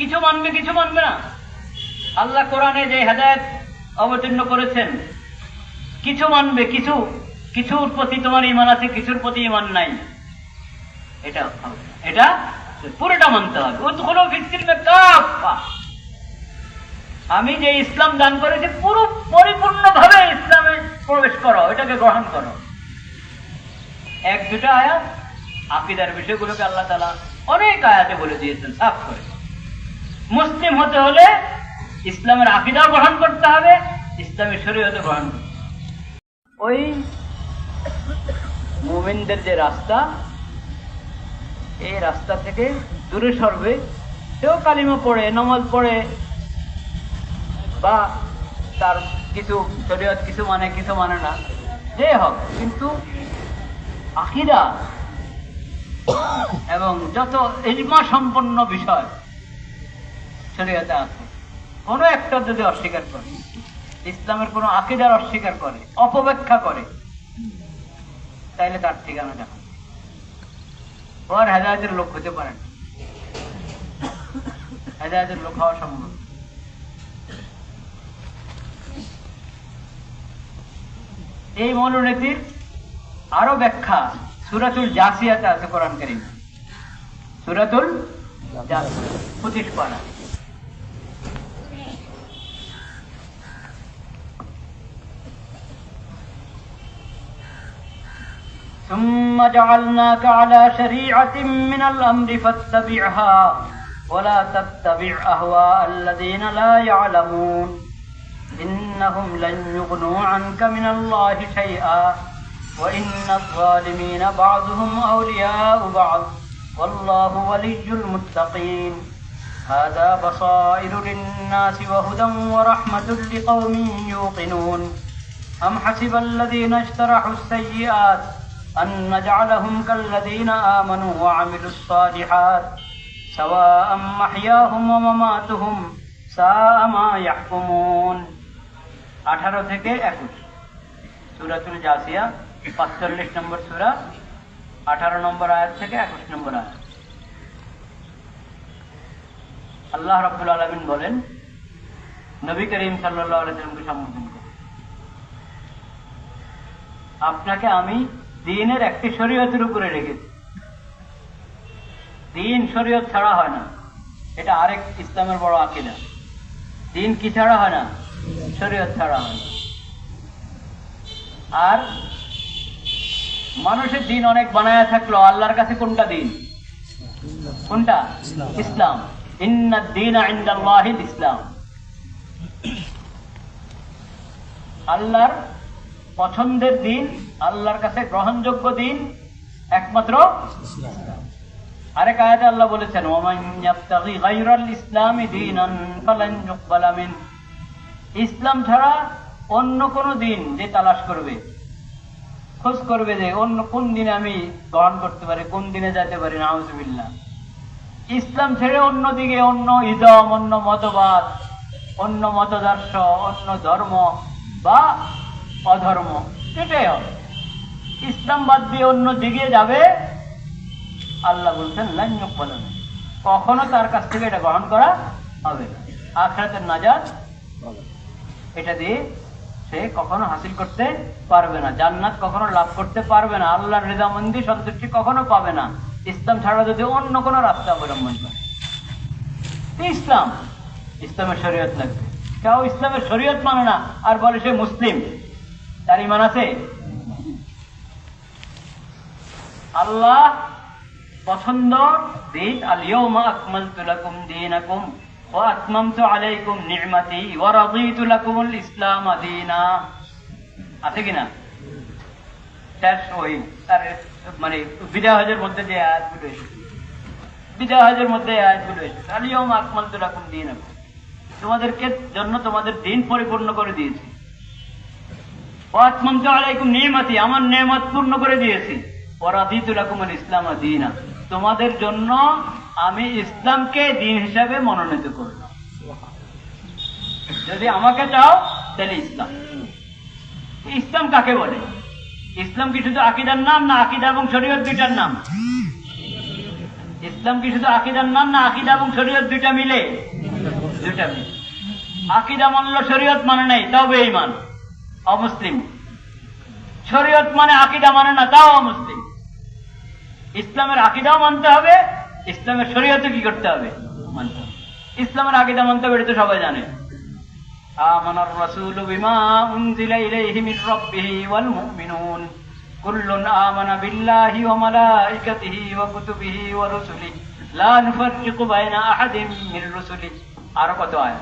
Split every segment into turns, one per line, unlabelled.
কিছু মানবে কিছু মানবে না। আল্লাহ কোরআনে যে হেদায়ত অবতীর্ণ করেছেন, কিছু মানবে, কিছু, কিছুর প্রতি তোমার ইমান আছে, কিছুর প্রতি ইমান নাই। এটা এটা পুরোটা মানতে হবে। উদ্খুলু ফিসসিলমে কাফা আমি যে ইসলাম দান করেছি, পুরো পরিপূর্ণভাবে ইসলামে প্রবেশ করো, এটাকে গ্রহণ করো। এক দুটা আয়াত, আকিদার বিষয়গুলোকে আল্লাহ তালা অনেক আয়াতে বলে দিয়েছেন, সাফ করে। মুসলিম হতে হলে ইসলামের আকিদাও গ্রহণ করতে হবে, ইসলামের শরীয়তে গ্রহণ করতে ওই মুমিনদের যে রাস্তা, এই রাস্তা থেকে দূরে সরবে, সেও কালিমা পড়ে, নমাজ পড়ে, বা তার কিছু শরীয়ত কিছু মানে কিছু মানে না, যে হোক, কিন্তু আকিদা এবং যত ইলমা সম্পন্ন বিষয় শরীয়তে আছে। কোনো একটা যদি অস্বীকার করে, ইসলামের কোনো আকিদার অস্বীকার করে, অপব্যাখ্যা করে, তাইলে তার ঠিকানা দেখা ওর হেদায়তের লোক হতে পারেন হেদায়তের লোক হওয়া সম্ভব এই মনোনীতির আরও ব্যাখ্যা সুরাতুল জাসিয়াতে আছে কোরআন করিম। সুরাতুল জাসিয়া, পঁচিশ পারা। ثم جعلناك على شريعة من الأمر فاتبعها ولا تتبع أهواء الذين لا يعلمون. إنهم لن يغنوا عنك من الله شيئا وإن الظالمين بعضهم أولياء بعض. والله ولي المتقين. هذا بصائر للناس وهدى ورحمة لقوم يوقنون. أم حسب الذين اجترحوا السيئات أن نجعلهم كالذين آمنوا وعملوا الصالحات سواء محياهم ومماتهم ساء ما يحكمون আঠারো থেকে একুশ সুরাতুল জাসিয়া পাঁচচল্লিশ নম্বর সুরা আঠারো নম্বর আয়াত থেকে একুশ নম্বর আয়াত আল্লাহ রাব্বুল আলামিন বলেন নবী করিম সাল্লাল্লাহু আলাইহি সাল্লামকে সম্বোধন করে আপনাকে আমি দিনের একটি শরীয়তের উপরে রেখেছি। দিন শরীয়ত ছাড়া হয় না। এটা আরেক ইসলামের বড় আকিদা। দিন কি ছাড়া হয় না? শরীয়ত ছাড়া হয় না। আর মানুষের দিন অনেক বানায়া থাকল, আল্লাহর কাছে কোনটা দিন? কোনটা? ইসলাম। ইসলাম। আল্লাহর পছন্দের দিন, আল্লাহর কাছে গ্রহণযোগ্য দিন, একমাত্র আরেক আয়াতে আল্লাহ বলেছেন ইসলামি ছাড়া অন্য কোন দিন যে তালাশ করবে, খোঁজ করবে যে অন্য কোন দিনে আমি গ্রহণ করতে পারি, কোন দিনে যেতে পারি, নাউজুবিল্লাহ। ইসলাম ছেড়ে অন্য দিকে, অন্য ইদম, অন্য মতবাদ, অন্য মতদর্শ, অন্য ধর্ম বা অধর্ম। এটাই হবে। ইসলাম বাদ দিয়ে অন্য দিকে যাবে? আল্লাহ বলছেন লাঞ্জক বলেন কখনো তার কাছ থেকে এটা গ্রহণ করা হবে আখরাতের নাজাত এটা দিয়ে সে কখনো হাসিল করতে পারবে না। জান্নাত কখনো লাভ করতে পারবে না। আল্লাহর রেজামন্দি সন্তুষ্টি কখনো পাবে না। ইসলাম ছাড়া যদি অন্য কোনো রাস্তা অবলম্বন করে। ইসলাম? ইসলামের শরীয়ত লাগবে। কেউ ইসলামের শরীয়ত মানে না। আর বলে সে মুসলিম। তার ইমান আছে আল্লাহ, পছন্দ? দিন আলিয়মা আলাইকুম ইসলাম আছে কিনা? তার ওই তার মানে বিদায় হজের মধ্যে যে আয়াতগুলো এসেছে। বিদায় হজের মধ্যে এসেছে। তোমাদেরকে জন্য তোমাদের দিন পরিপূর্ণ করে দিয়েছি। ওয়া আলাইকুম নি'মাতি আমার নেয়ামত পূর্ণ করে দিয়েছি। ওয়া রাদিতু লাকুমুল ইসলাম দীনা। তোমাদের জন্য আমি ইসলামকে দিন হিসাবে মনোনীত করলাম যদি আমাকে চাও, তাহলে ইসলাম। ইসলাম কাকে বলে? ইসলাম কি শুধু আকিদার নাম, না আকিদা এবং শরীয়ত দুইটার নাম? ইসলাম কি শুধু আকিদার নাম, না আকিদা এবং শরীয়ত দুইটা মিলে? দুইটা মিলে। আকিদা মানল শরীয়ত মানে নাই তাও বেঈমান অমুসলিম। শরীয়ত মানে আকিদা মানে না, তাও অমুসলিম। ইসলামের আকিদাও মানতে হবে, ইসলামের শরীয়তে কি করতে হবে? ইসলামের আকিদা মানতে হবে, এটা তো সবাই জানে। আরও কত আয়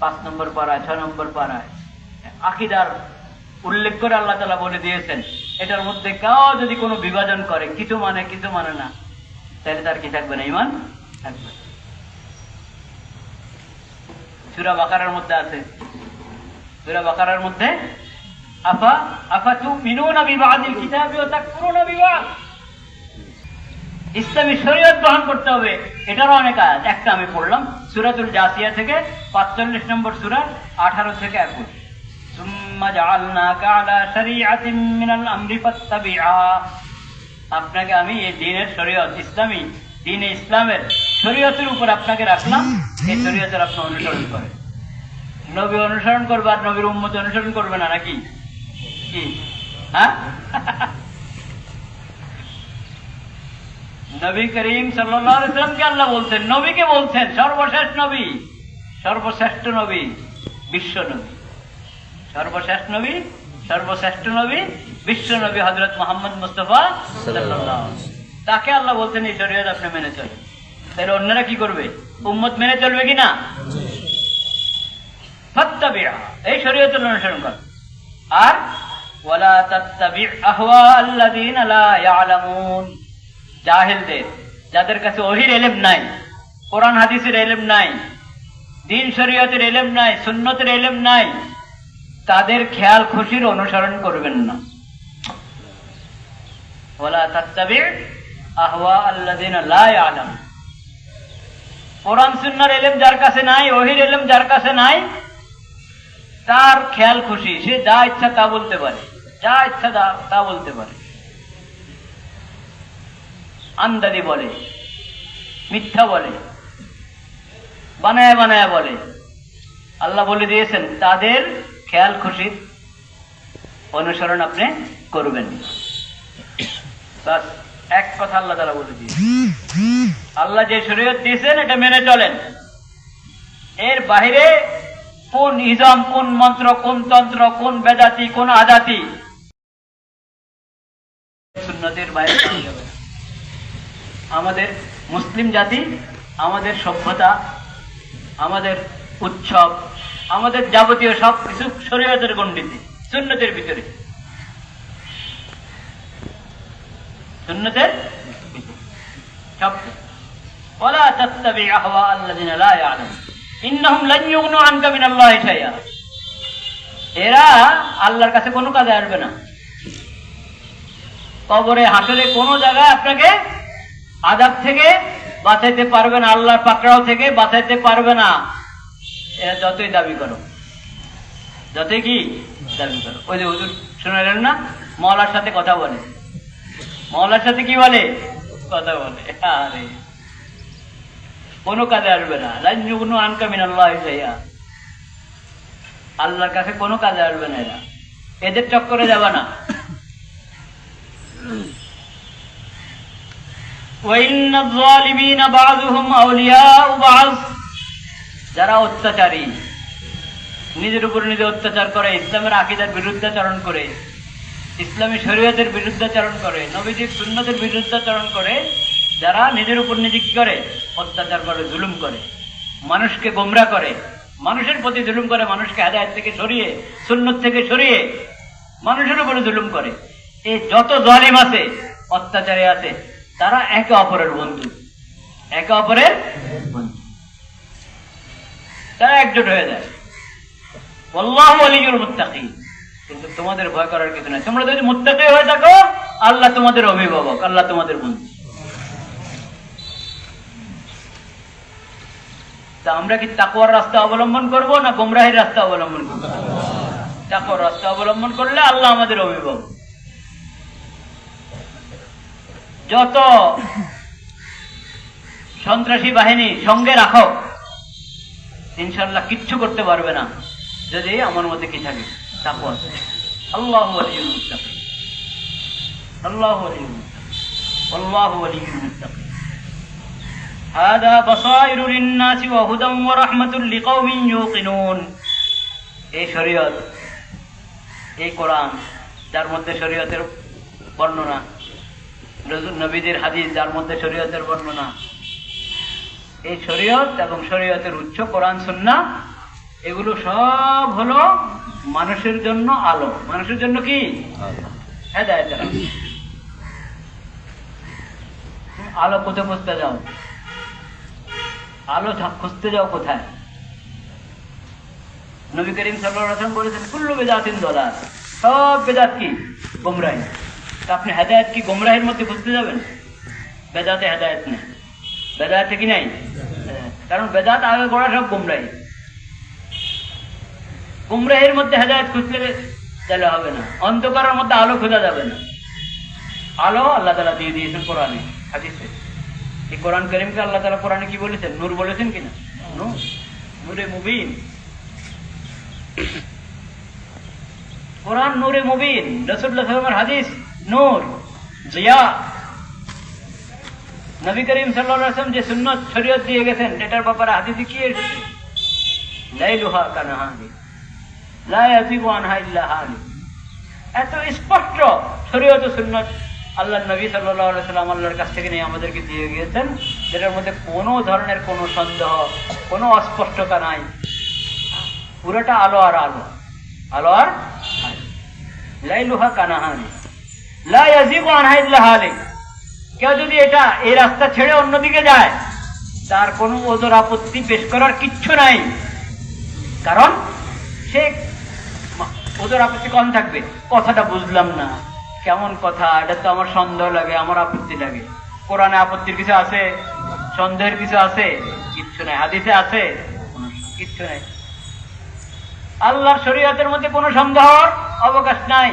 পাঁচ নম্বর পাড়ায়, ছয় নম্বর পাড়ায়। আকিদার উল্লেখ করে আল্লাহ তালা বলে দিয়েছেন, এটার মধ্যে কেউ যদি কোনো বিভাজন করে, কিছু মানে কিছু মানে না, তাহলে তার কি থাকবে না ইমান থাকবে সুরা বাকারার মধ্যে আছে। সুরা বাকারার মধ্যে, আফা আফা তু মিনুনা বিবাদিল কিতাবি ও বিবাদ ইসলামী শরীয়ত গ্রহণ করতে হবে, এটারও অনেক আয়াত। একটা আমি পড়লাম, সুরাতুল জাসিয়া থেকে পাঁচচল্লিশ নম্বর সুরা আঠারো থেকে একুশ। আপনাকে আমি এই দিনের শরীয়ত ইসলামী দিনে ইসলামের শরীয়তের উপর আপনাকে রাখলাম। এই শরীয়তের আপনি অনুসরণ করেন। নবী অনুসরণ করবে আর নবীর উম্মত অনুসরণ করবে না নাকি? কি? হ্যাঁ? নবী করিম সাল্লামকে আল্লাহ বলছেন নবীকে বলছেন সর্বশেষ নবী সর্বশ্রেষ্ঠ নবী বিশ্ব নবী। সর্বশ্রেষ্ঠ নবী সর্বশ্রেষ্ঠ নবী, বিশ্ব নবী হজরত মোহাম্মদ মুস্তফা। তাকে আল্লাহ বলছেন, এই শরীয়ত আপনি মেনে চলেন তাহলে অন্যরা কি করবে? উম্মত মেনে চলবে কি না? এই শরীয়তের অনুসরণ কর। আর যাদের কাছে ওহির এলেম নাই, কোরআন হাদিসের এলেম নাই, দিন শরীয়তের এলেম নাই, সুন্নতের এলেম নাই তাদের খেয়াল খুশির অনুসরণ করবেন না। ওয়ালা তাত্তাবি আহওয়া আল্লাযীনা লা ইয়ালামুন কোরআন, সুন্নার এলেম যার কাছে নাই এলেম যার কাছে নাই, তার খেয়াল খুশি। সে যা ইচ্ছা তা বলতে পারে। যা ইচ্ছা তা বলতে পারে। আন্দাদি বলে, মিথ্যা বলে, বানায় বানায় বলে। আল্লাহ বলে দিয়েছেন, তাদের খেয়াল খুশির অনুসরণ আপনি করবেন। এক কথা আল্লাহ তারা বলে দিয়েছে আল্লাহ যে শরীয়ত দিয়েছেন, এটা মেনে চলেন। এর বাইরে কোন ইজম কোন মন্ত্র, কোন তন্ত্র, কোন বেদাতি, কোন না। আমাদের মুসলিম জাতি, আমাদের সভ্যতা, আমাদের উৎসব আমাদের যাবতীয় সব কিছু শরীয়তের গণ্ডিতে সুন্নতের ভিতরে সুন্নতের ভিতরে। সব ولا تتبع أهواء الذين لا يعلمون إنهم لن يغنوا عنك من الله شيئا এরা আল্লাহর কাছে কোনো কাজে আসবে না কবরে হাসলে কোন জায়গায় আপনাকে আজাব থেকে বাঁচাইতে পারবে না আল্লাহর পাকড়াও থেকে বাঁচাইতে পারবে না এরা যতই দাবি করো যতই কি দাবি করো ওই যে হুজুর শুনালেন না মহলার সাথে কথা বলে মহলার সাথে কি বলে কথা বলে আরে কোনো কাজে আসবে না লাইনুগুনু আনকা মিনাল্লাহ ইলাইহা আল্লাহর কাছে কোনো কাজে আসবে না এরা এদের চক্করে যাবে না وَإِنَّ الظَّالِمِينَ بَعْضُهُمْ أَوْلِيَاءُ بَعْضٍ যারা অত্যাচারী, নিজের উপর নিজে অত্যাচার করে, ইসলামের আকিদার বিরুদ্ধাচরণ করে, ইসলামী শরীয়তের বিরুদ্ধাচরণ করে, নবীজির সুন্নতের বিরুদ্ধাচরণ করে, যারা নিজের উপর নিজে কি করে? অত্যাচার করে, জুলুম করে, মানুষকে গোমরা করে, মানুষের প্রতি জুলুম করে, মানুষকে হেদায়ত থেকে সরিয়ে, সুন্নত থেকে সরিয়ে, মানুষের উপরে জুলুম করে। এই যত জালিম আছে, অত্যাচারে আছে, তারা একে অপরের বন্ধু, একে অপরের বন্ধু। তারা একজোট হয়ে যায়। আল্লাহ মুত্তাকি কিন্তু তোমাদের ভয় করার কিছু নাই। তোমরা যদি মুত্তাকি হয়ে থাকো, আল্লাহ তোমাদের অভিভাবক, আল্লাহ তোমাদের বন্ধু। তা আমরা কি তাকুয়ার রাস্তা অবলম্বন করব না গোমরাহের রাস্তা অবলম্বন করব? তাকুয়ার রাস্তা অবলম্বন করলে আল্লাহ আমাদের অভিভাবক। যত সন্ত্রাসী বাহিনী সঙ্গে রাখো ইনশাল্লাহ কিচ্ছু করতে পারবে না যদি আমার মধ্যে কি থাকে তাকওয়া আছে আল্লাহু ওয়ালিয়ুল মুত্তাকিন আল্লাহু ওয়ালিয়ুল মুত্তাকিন আল্লাহু ওয়ালিয়ুল মুত্তাকিন هذا بصائر للناس وهدى ورحمة لقوم يوقنون এই শরীয়ত এই কোরআন যার মধ্যে শরীয়তের বর্ণনা রসুল নবীদের হাদিস যার মধ্যে শরীয়তের বর্ণনা এই শরীয়ত এবং শরীয়তের উচ্চ কোরআন সুন্না এগুলো সব হলো মানুষের জন্য আলো। মানুষের জন্য কি? আলো কোথায় খুঁজতে যাও? আলো খুঁজতে যাও কোথায়? নবী করিম সাল্লাম বলেছেন, কুল্লু বেদাতিন দলা সব বেদাত কি? গোমরাহি। আপনি হেদায়ত কি গোমরাহের মধ্যে খুঁজতে যাবেন? বেদাতে হেদায়ত নেই। বেদাতে কি নাই? কারণ বেদাত আগে সব মধ্যে হেদায়ত খুঁজতে হবে না। অন্ধকারের মধ্যে আলো খোঁজা যাবে না। আলো আল্লাহ তালা দিয়ে দিয়েছেন কোরআনে, হাদিসে। এই কোরআন করিমকে আল্লাহ তালা কোরআনে কি বলেছেন? নূর বলেছেন কিনা? নূর। নূরে মুবিন। কোরআন নূরে মুবিন। রসুল্লাহ হাদিস, নূর, জিয়া। নবী করিম সাল্লাম যে সুন্নত শরীয়ত দিয়ে গেছেন এটার ব্যাপারে হাদিসে কি এসেছে লাইলুহা কানাহানি, লা ইয়াজিগু আনহা ইল্লা হালি এত স্পষ্ট শরীয়ত সুন্নত আল্লাহ নবী সাল্লাম আল্লাহর কাছ থেকে নিয়ে আমাদেরকে দিয়ে গিয়েছেন, যেটার মধ্যে কোনো ধরনের কোনো সন্দেহ, কোনো অস্পষ্টতা নাই। পুরোটা আলো আর আলো আলো আর। লাইলুহা কানাহানি, লা ইয়াজিগু আনহা ইল্লা হালি কেউ যদি এটা এই রাস্তা ছেড়ে অন্যদিকে যায়, তার কোনো ওজোর আপত্তি পেশ করার কিচ্ছু নাই। কারণ সে ওদের আপত্তি কম থাকবে। কথাটা বুঝলাম না। কেমন কথা? এটা তো আমার সন্দেহ লাগে, আমার আপত্তি লাগে। কোরআনে আপত্তির কিছু আছে? সন্দেহের কিছু আছে? কিচ্ছু নাই। হাদিসে আছে? কিচ্ছু নাই। আল্লাহর শরীয়তের মধ্যে কোনো সন্দেহর অবকাশ নাই।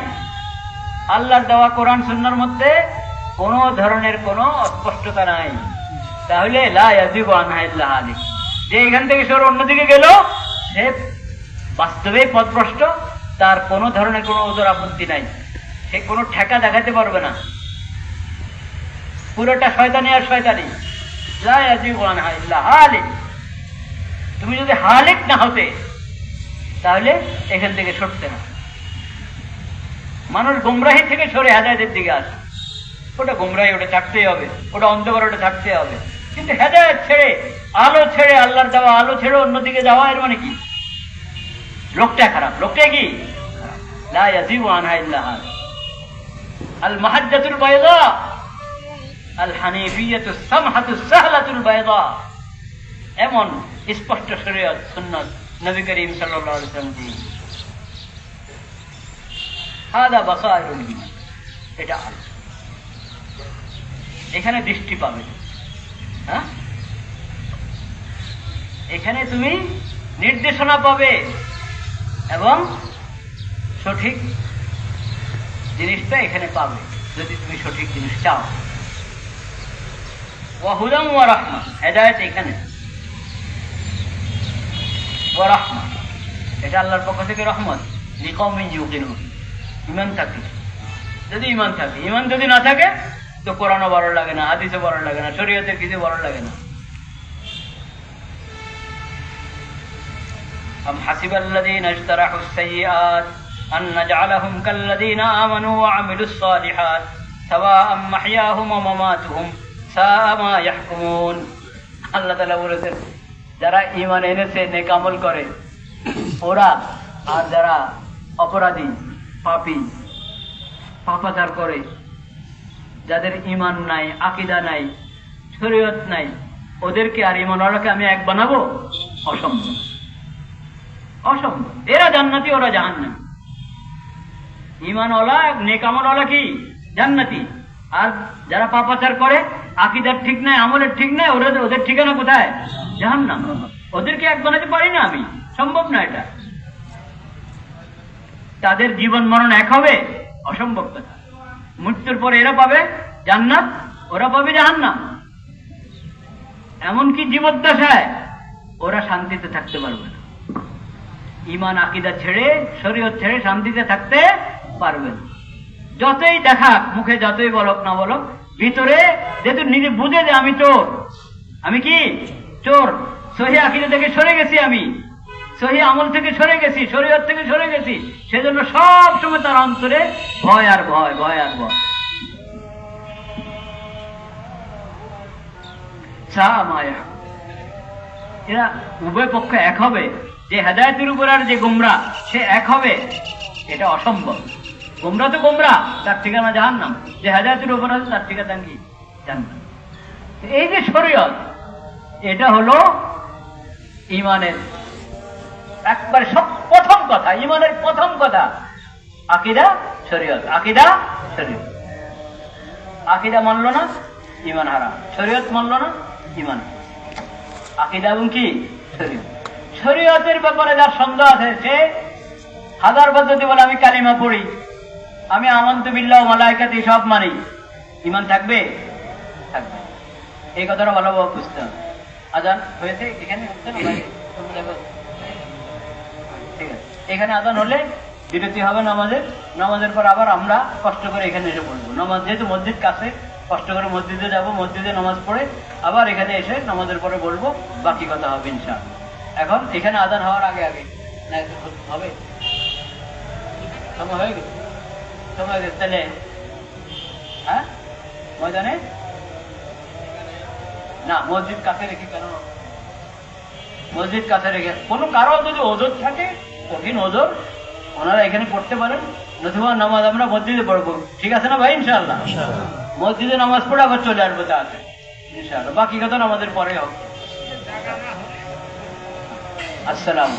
আল্লাহর দেওয়া কোরআন, সুন্নার মধ্যে কোনো ধরনের কোনো অস্পষ্টতা নাই। তাহলে যে এখান থেকে সর অন্যদিকে গেল, সে বাস্তবে পথভ্রষ্ট, তার কোনো ধরনের কোনো ওজোর আপত্তি নাই। সে কোনো ঠেকা দেখাতে পারবে না। পুরোটা শয়তানি আর শয়তানি। তুমি যদি হালিক না হতে, তাহলে এখান থেকে সরতে না। মানুষ গুমরাহি থেকে সরে হেদায়তের দিকে আসে। ওটা গুমরাহি, ওটা থাকতেই হবে। ওটা অন্ধকার, ওটা থাকতে হবে। কিন্তু হেদায়ত ছেড়ে, আলো ছেড়ে, আল্লাহর দেওয়া আলো ছেড়ে অন্যদিকে যাওয়া, এর মানে কি? লোকটা খারাপ। লোকটা কি? এটা আলো। এখানে দৃষ্টি পাবে। হ্যাঁ? এখানে তুমি নির্দেশনা পাবে এবং সঠিক জিনিসটা এখানে পাবে, যদি তুমি সঠিক জিনিস চাও। ওয়াহুদাম ওয়া রাহমা হেদায়েত এখানে। ওয়া রাহমা এটা আল্লাহর পক্ষ থেকে রহমত। লিকমিন ইউকিনুন ইমান থাকলে যদি ইমান থাকে ইমান যদি না থাকে তো কোরআনও ভালো লাগে না হাদিসও ভালো লাগে না শরীয়তের কিছু ভালো লাগে না أم حسب الذين اجترحوا السيئات أن نجعلهم كالذين آمنوا وعملوا الصالحات سواء محياهم ومماتهم ساء ما يحكمون আল্লাহ তালা বলেছেন যারা ইমান এনেছে নেক আমল করে ওরা আর যারা অপরাধী পাপী পাপাচার করে যাদের ইমান নাই, আকিদা নাই, শরীয়ত নাই, ওদেরকে আর ইমানওয়ালাকে আমি এক বানাবো? অসম্ভব। অসম্ভব। এরা জান্নাতি, ওরা জাহান্নামী। ইমানওয়ালা নেকামলওয়ালা কি? জান্নাতি। আর যারা পাপাচার করে, আকিদার ঠিক নাই, আমলের ঠিক নাই ওরা ওদের ঠিকানা কোথায়? জাহান্নাম। ওদেরকে এক বানাতে পারি না আমি। সম্ভব না এটা। তাদের জীবন মরণ এক হবে? অসম্ভব কথা। মৃত্যুর পরে এরা পাবে জান্নাত, ওরা পাবে জাহান্নাম। এমনকি জীবদ্দশায় ওরা শান্তিতে থাকতে পারবে না। ইমান আকিদা ছেড়ে, শরীয়ত ছেড়ে শান্তিতে থাকতে পারবে না। যতই দেখাক, মুখে যতই বলক না বলক, ভিতরে যেহেতু নিজে বুঝে যে আমি চোর। আমি কি? চোর। সহি আকিদা থেকে সরে গেছি আমি। সহি আমল থেকে সরে গেছি, শরীয়ত থেকে সরে গেছি, সেজন্য সব সময় তার অন্তরে ভয় আর ভয় ভয় আর ভয়। এরা উভয় পক্ষ এক হবে, যে হেদায়তের উপর আর যে গোমরা, সে এক হবে, এটা অসম্ভব। গোমরা তো গোমরা, তার ঠিকানা জাহান নাম যে হেদায়তের উপর আছে, তার ঠিকানা কি? জান্নাত এই যে শরীয়ত, এটা হলো ইমানের একবার সব প্রথম কথা ইমানের প্রথম কথা। আকিদা শরীয়ত। আকিদা শরীয়ত। আকিদা মানলো না ইমান হারা শরীয়ত মানলো না ইমান আকিদা এবং কি? শরীয়ত। শরীয়তের ব্যাপারে যার সন্দেহ আছে সে হাজার বার যদি বলে আমি কালিমা পড়ি আমি আমন্ত বিল্লাহ মালাইকাতি সব মানি। ইমান থাকবে? থাকবে। এই কথাটা ভালোভাবে বুঝতে হবে। আজান হয়েছে? এখানে হচ্ছে না বাইরে? তোমরা দেখো। এখানে আজান হলে বিরতি হবে নামাজের। নামাজের পর আবার আমরা কষ্ট করে এখানে এসে পড়ব নামাজ যেহেতু মসজিদ কাছে, কষ্ট করে মসজিদে যাব, মসজিদে নামাজ পড়ে আবার এখানে এসে নামাজের পরে বলব, বাকি কথা হবে ইনশাআল্লাহ। এখন এখানে আজান হওয়ার আগে আগে। হবে। সময় হয়ে গেছে। সময় হয়ে গেছে, তাহলে হ্যাঁ? ময়দানে? না, মসজিদ কাছে রেখে কেন? মসজিদ কাছে রেখে কোনো কারও যদি ওজোর থাকে কঠিন ওজোর। ওনারা এখানে পড়তে পারেন নতুবা নামাজ আমরা মসজিদে পড়ব। ঠিক আছে না ভাই? ইনশাল্লাহ মসজিদে নামাজ পড়ে আবার চলে আসব তাতে। ইনশাল্লাহ বাকি কথা আমাদের পরে হোক আসসালাম